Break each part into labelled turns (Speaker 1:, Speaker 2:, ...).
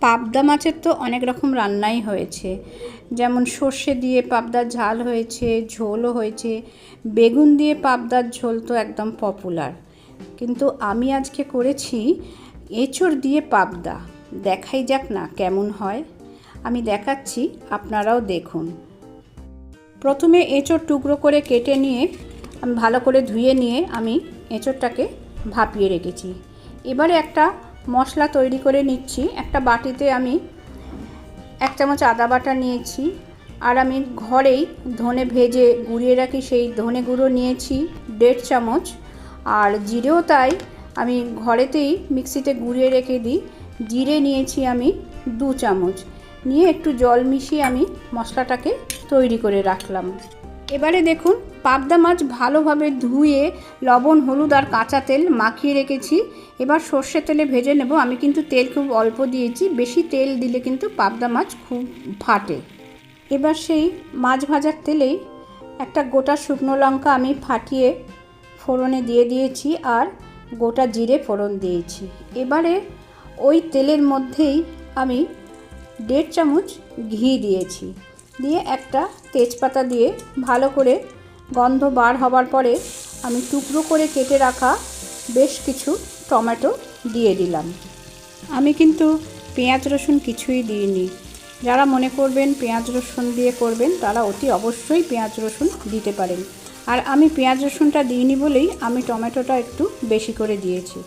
Speaker 1: পাবদা মাছের তো অনেক রকম রান্নাই হয়েছে। যেমন সর্ষে দিয়ে পাবদার ঝাল হয়েছে, ঝোলও হয়েছে। বেগুন দিয়ে পাবদার ঝোল তো একদম পপুলার কিন্তু আমি আজকে করেছি এঁচড় দিয়ে পাবদা। দেখাই যাক না কেমন হয়। আমি দেখাচ্ছি, আপনারাও দেখুন। প্রথমে এঁচড় টুকরো করে কেটে নিয়ে আমি ভালো করে ধুয়ে নিয়ে আমি এঁচড়টাকে ভাপিয়ে রেখেছি। এবারে একটা মশলা তৈরি করে নিচ্ছি। একটা বাটিতে আমি এক চামচ আদা বাটা নিয়েছি। আর আমি ঘরেই ধনে ভেজে গুঁড়িয়ে রাখি সেই ধনে গুঁড়ো নিয়েছি দেড় চামচ। আর জিরেও তাই আমি ঘরেতেই মিক্সিতে গুঁড়িয়ে রেখে দিই। জিরে নিয়েছি আমি দু চামচ। নিয়ে একটু জল মিশিয়ে আমি মশলাটাকে তৈরি করে রাখলাম। এবারে দেখুন, পাবদা মাছ ভালোভাবে ধুয়ে লবণ, হলুদ আর কাঁচা তেল মাখিয়ে রেখেছি। এবার সর্ষে তেলে ভেজে নেব। আমি কিন্তু তেল খুব অল্প দিয়েছি। বেশি তেল দিলে কিন্তু পাবদা মাছ খুব ফাটে। এবার সেই মাছ ভাজার তেলেই একটা গোটা শুকনো লঙ্কা আমি ফাটিয়ে ফোড়নে দিয়ে দিয়েছি আর গোটা জিরে ফোড়ন দিয়েছি। এবারে ওই তেলের মধ্যেই আমি দেড় চামচ ঘি দিয়েছি। দিয়ে একটা তেজপাতা দিয়ে ভালো করে গন্ধ বার হবার পরে আমি টুকরো করে কেটে রাখা বেশ কিছু টমেটো দিয়ে দিলাম। আমি কিন্তু পেঁয়াজ, রসুন কিছুই দিইনি। যারা মনে করবেন পেঁয়াজ, রসুন দিয়ে করবেন, তারা অতি অবশ্যই পেঁয়াজ, রসুন দিতে পারেন। আর আমি পেঁয়াজ, রসুনটা দিইনি বলেই আমি টমেটোটা একটু বেশি করে দিয়েছি।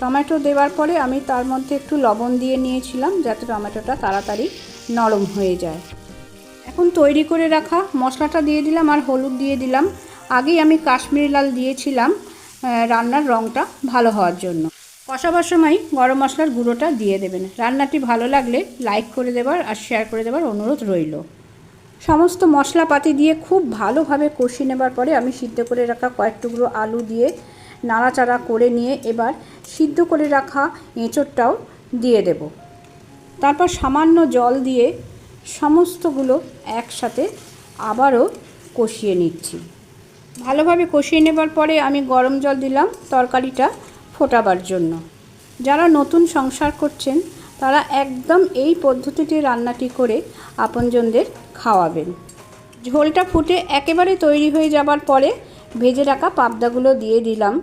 Speaker 1: টমেটো দেওয়ার পরে আমি তার মধ্যে একটু লবণ দিয়ে নিয়েছিলাম যাতে টমেটোটা তাড়াতাড়ি নরম হয়ে যায়। এখন তৈরি করে রাখা, মশলাটা দিয়ে দিলাম আর হলুদ দিয়ে দিলাম। আগেই আমি কাশ্মীরি লাল দিয়েছিলাম রান্নার রঙটা ভালো হওয়ার জন্য। কষাবার সময় গরম মশলার গুঁড়োটা দিয়ে দেবেন। রান্নাটি ভালো লাগলে লাইক করে দেবার আর শেয়ার করে দেবার অনুরোধ রইল। সমস্ত মশলাপাতি দিয়ে খুব ভালোভাবে কষিয়ে নেবার পরে আমি সিদ্ধ করে রাখা কয়েক টুকরো আলু দিয়ে নাড়াচাড়া করে নিয়ে এবার সিদ্ধ করে রাখা এঁচোড়টাও দিয়ে দেব। তারপর সামান্য জল দিয়ে সমস্তগুলো একসাথে আবারও কষিয়ে নিচ্ছি। ভালোভাবে কষিয়ে নেবার পরে আমি গরম জল দিলাম তরকারিটা ফোটাবার জন্য। যারা নতুন সংসার করছেন, তারা একদম এই পদ্ধতিতে রান্নাটি করে আপনজনদের খাওয়াবেন। ঝোলটা ফুটে একেবারে তৈরি হয়ে যাবার পরে ভেজে রাখা পাবদাগুলো দিয়ে দিলাম।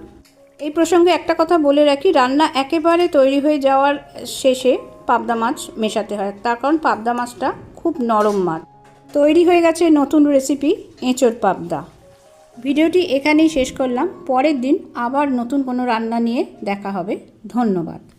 Speaker 1: এই প্রসঙ্গে একটা কথা বলে রাখি, রান্না একেবারে তৈরি হয়ে যাওয়ার শেষে পাবদা মাছ মেশাতে হয়। তার কারণ পাবদা মাছটা খুব নরম মাছ। তৈরি হয়ে গেছে নতুন রেসিপি এঁচোড় পাবদা। ভিডিওটি এখানেই শেষ করলাম। পরের দিন আবার নতুন কোনো রান্না নিয়ে দেখা হবে। ধন্যবাদ।